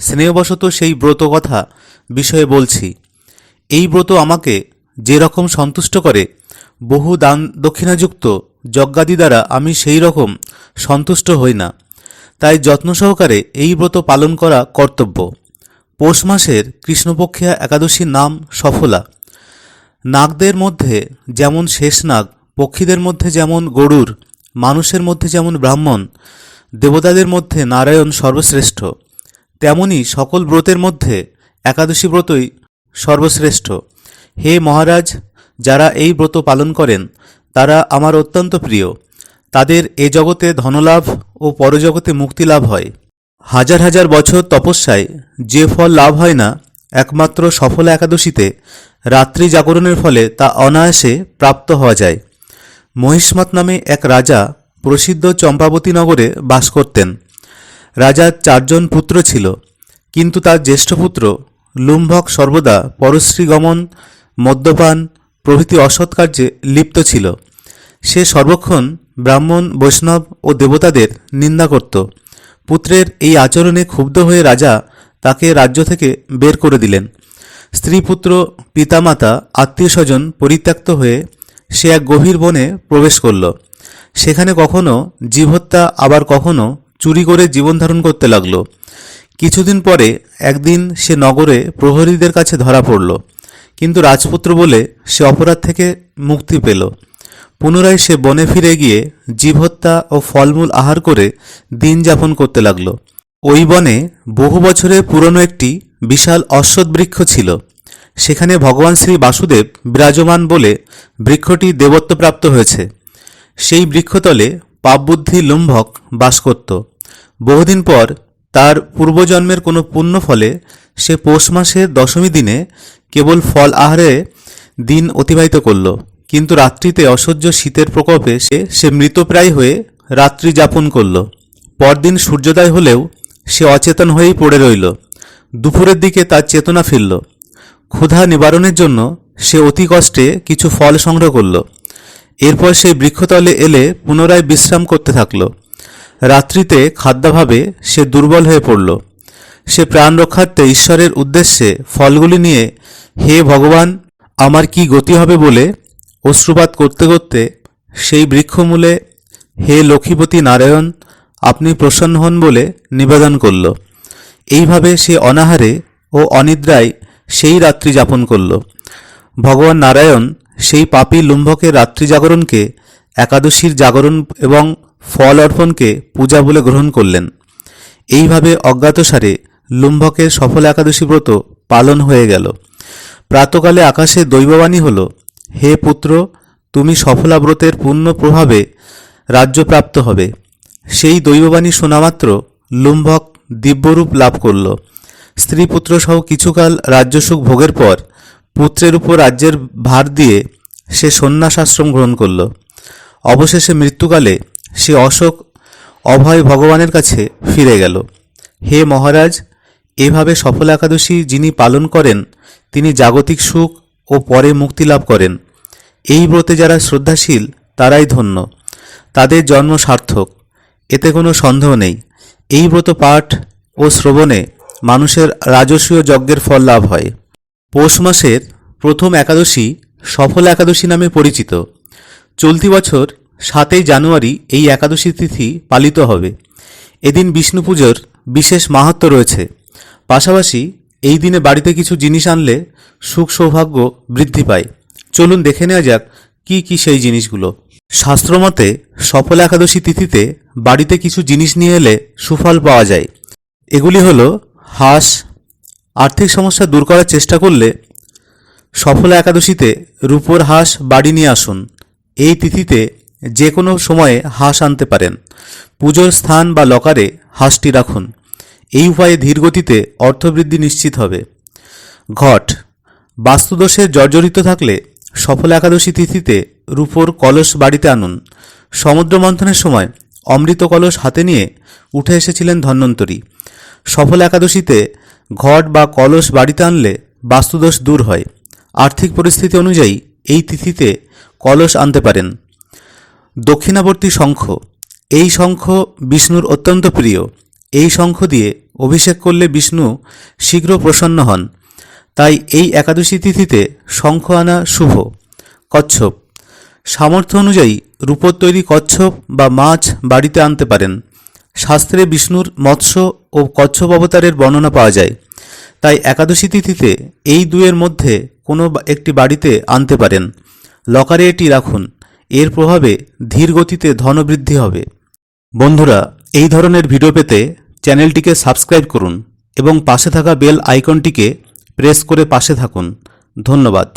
স্নেহবশত সেই ব্রত কথা বিষয়ে বলছি। এই ব্রত আমাকে যে রকম সন্তুষ্ট করে, বহু দান দক্ষিণাযুক্ত যজ্ঞাদি দ্বারা আমি সেই রকম সন্তুষ্ট হই না। তাই যত্ন সহকারে এই ব্রত পালন করা কর্তব্য। পৌষ মাসের কৃষ্ণপক্ষিয়া একাদশীর নাম সফলা। নাগদের মধ্যে যেমন শেষ নাগ, পক্ষীদের মধ্যে যেমন গরুর, মানুষের মধ্যে যেমন ব্রাহ্মণ, দেবতাদের মধ্যে নারায়ণ সর্বশ্রেষ্ঠ। তেমনি সকল ব্রতের মধ্যে একাদশী ব্রতই সর্বশ্রেষ্ঠ। হে মহারাজ, যারা এই ব্রত পালন করেন, তারা আমার অত্যন্ত প্রিয়। তাদের এ জগতে ধনলাভ ও পরজগতে মুক্তি লাভ হয়। হাজার হাজার বছর তপস্যায় যে ফল লাভ হয় না, একমাত্র সফল একাদশীতে রাত্রি জাগরণের ফলে তা অনায়াসে প্রাপ্ত হওয়া যায়। মহিষ্মত নামে এক রাজা প্রসিদ্ধ চম্পাবতী নগরে বাস করতেন। রাজার চারজন পুত্র ছিল, কিন্তু তার জ্যেষ্ঠ পুত্র লুম্ভক সর্বদা পরশ্রী গমন মদ্যপান, প্রভৃতি অসৎ কার্যে লিপ্ত ছিল। সে সর্বক্ষণ ব্রাহ্মণ, বৈষ্ণব ও দেবতাদের নিন্দা করত। পুত্রের এই আচরণে ক্ষুব্ধ হয়ে রাজা তাকে রাজ্য থেকে বের করে দিলেন। স্ত্রী পুত্র, পিতামাতা, আত্মীয় স্বজন পরিত্যক্ত হয়ে সে এক গভীর বনে প্রবেশ করল। সেখানে কখনো জীবহত্যা, আবার কখনো চুরি করে জীবন ধারণ করতে লাগল। কিছুদিন পরে একদিন সে নগরে প্রহরীদের কাছে ধরা পড়ল। কিন্তু রাজপুত্র বলে সে অপরাধ থেকে মুক্তি পেল। পুনরায় সে বনে ফিরে গিয়ে জীবহত্যা ও ফলমূল আহার করে দিন যাপন করতে লাগল। ওই বনে বহু বছরের পুরনো একটি বিশাল অশ্বৎ বৃক্ষ ছিল। সেখানে ভগবান শ্রী বাসুদেব বিরাজমান বলে বৃক্ষটি দেবত্বপ্রাপ্ত হয়েছে। সেই বৃক্ষতলে পাপবুদ্ধি লুম্ভক বাস করত। বহুদিন পর তার পূর্বজন্মের কোনো পুণ্য ফলে সে পৌষ মাসের দশমী দিনে কেবল ফল আহারে দিন অতিবাহিত করল। কিন্তু রাত্রিতে অসহ্য শীতের প্রকোপে সে সে মৃতপ্রায় হয়ে রাত্রি যাপন করল। পরদিন সূর্যোদয় হলেও সে অচেতন হয়েই পড়ে রইল। দুপুরের দিকে তার চেতনা ফিরল। ক্ষুধা নিবারণের জন্য সে অতি কষ্টে কিছু ফল সংগ্রহ করল। এরপর সেই বৃক্ষতলে এলে পুনরায় বিশ্রাম করতে থাকল। রাত্রিতে খাদ্যাভাবে সে দুর্বল হয়ে পড়ল। সে প্রাণ রক্ষার্থে ঈশ্বরের উদ্দেশ্যে ফলগুলি নিয়ে, হে ভগবান, আমার কি গতি হবে? বলে অশ্রুপাত করতে করতে সেই বৃক্ষমূলে, হে লক্ষ্মীপতি নারায়ণ, আপনি প্রসন্ন হন বলে নিবেদন করল। এইভাবে সে অনাহারে ও অনিদ্রায় সেই রাত্রি যাপন করল। ভগবান নারায়ণ সেই পাপী লুম্ভকের রাত্রি জাগরণকে একাদশীর জাগরণ এবং ফল অর্পণকে পূজা বলে গ্রহণ করলেন। এইভাবে অজ্ঞাতসারে লুম্ভকের সফল একাদশী ব্রত পালন হয়ে গেল। প্রাতকালে আকাশে দৈববাণী হল, হে পুত্র, তুমি সফলা ব্রতের পূর্ণ প্রভাবে রাজ্যপ্রাপ্ত হবে। সেই দৈববাণী শোনামাত্র লুম্ভক দিব্যরূপ লাভ করল। স্ত্রী পুত্র সহ কিছুকাল রাজ্যসুখ ভোগের পর পুত্রের উপর রাজ্যের ভার দিয়ে সে সন্ন্যাস আশ্রম গ্রহণ করল। অবশেষে মৃত্যুকালে সে অশোক অভয় ভগবানের কাছে ফিরে গেল। হে মহারাজ, এভাবে সফল একাদশী যিনি পালন করেন, তিনি জাগতিক সুখ ও পরে মুক্তি লাভ করেন। এই ব্রতে যারা শ্রদ্ধাশীল, তারাই ধন্য। তাদের জন্ম সার্থক, এতে কোনো সন্দেহ নেই। এই ব্রত পাঠ ও শ্রবণে মানুষের রাজস্বীয় যজ্ঞের ফল লাভ হয়। পৌষ মাসের প্রথম একাদশী সফল একাদশী নামে পরিচিত। চলতি বছর সাতই জানুয়ারি এই একাদশী তিথি পালিত হবে। এদিন বিষ্ণু পুজোর বিশেষ মাহাত্ম রয়েছে। পাশাপাশি এই দিনে বাড়িতে কিছু জিনিস আনলে সুখ সৌভাগ্য বৃদ্ধি পায়। চলুন দেখে নেওয়া যাক কি কি সেই জিনিসগুলো। শাস্ত্রমতে সফল একাদশী তিথিতে বাড়িতে কিছু জিনিস নিয়ে এলে সুফল পাওয়া যায়। এগুলি হলো হাঁস, আর্থিক সমস্যা দূর করার চেষ্টা করলে সফল একাদশীতে রূপোর হাঁস বাড়ি নিয়ে আসুন। এই তিথিতে যে কোনো সময়ে হাঁস আনতে পারেন। পুজোর স্থান বা লকারে হাঁসটি রাখুন। এই উপায়ে ধীর গতিতে অর্থবৃদ্ধি নিশ্চিত হবে। ঘট। বাস্তুদোষে জর্জরিত থাকলে সফল একাদশী তিথিতে রূপোর কলস বাড়িতে আনুন। সমুদ্র মন্থনের সময় অমৃত কলস হাতে নিয়ে উঠে এসেছিলেন ধন্বন্তরী। সফল একাদশীতে ঘট বা কলস বাড়িতে আনলে বাস্তুদোষ দূর হয়। আর্থিক পরিস্থিতি অনুযায়ী এই তিথিতে কলস আনতে পারেন। দক্ষিণাবর্তী শঙ্খ। এই শঙ্খ বিষ্ণুর অত্যন্ত প্রিয়। এই শঙ্খ দিয়ে অভিষেক করলে বিষ্ণু শীঘ্র প্রসন্ন হন। তাই এই একাদশী তিথিতে শঙ্খ আনা শুভ। কচ্ছপ। সামর্থ্য অনুযায়ী রূপোর তৈরি কচ্ছপ বা মাছ বাড়িতে আনতে পারেন। শাস্ত্রে বিষ্ণুর মৎস্য ও কচ্ছপ অবতারের বর্ণনা পাওয়া যায়। তাই একাদশী তিথিতে এই দুয়ের মধ্যে কোনো একটি বাড়িতে আনতে পারেন। লকারে এটি রাখুন। এর প্রভাবে ধীর গতিতে ধনবৃদ্ধি হবে। বন্ধুরা, এই ধরনের ভিডিও পেতে চ্যানেলটিকে সাবস্ক্রাইব করুন এবং পাশে থাকা বেল আইকনটিকে প্রেস করে পাশে থাকুন। ধন্যবাদ।